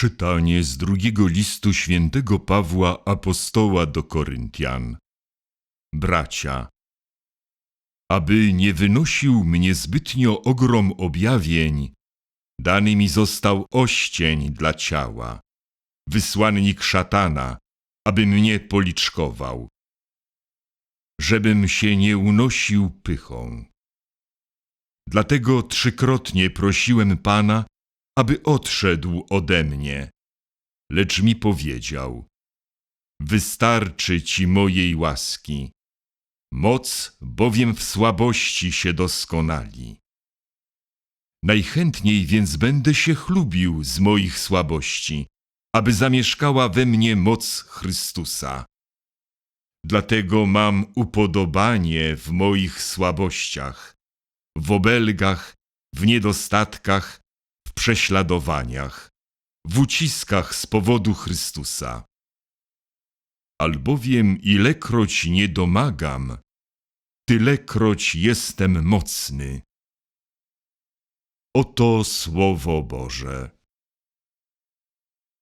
Czytanie z drugiego listu świętego Pawła apostoła do Koryntian. Bracia, aby nie wynosił mnie zbytnio ogrom objawień, dany mi został oścień dla ciała, wysłannik szatana, aby mnie policzkował, żebym się nie unosił pychą. Dlatego trzykrotnie prosiłem Pana, aby odszedł ode mnie. Lecz mi powiedział: Wystarczy ci mojej łaski. Moc bowiem w słabości się doskonali. Najchętniej więc będę się chlubił z moich słabości, aby zamieszkała we mnie moc Chrystusa. Dlatego mam upodobanie w moich słabościach, w obelgach, w niedostatkach, w prześladowaniach, w uciskach z powodu Chrystusa. Albowiem ilekroć nie domagam, tylekroć jestem mocny. Oto Słowo Boże.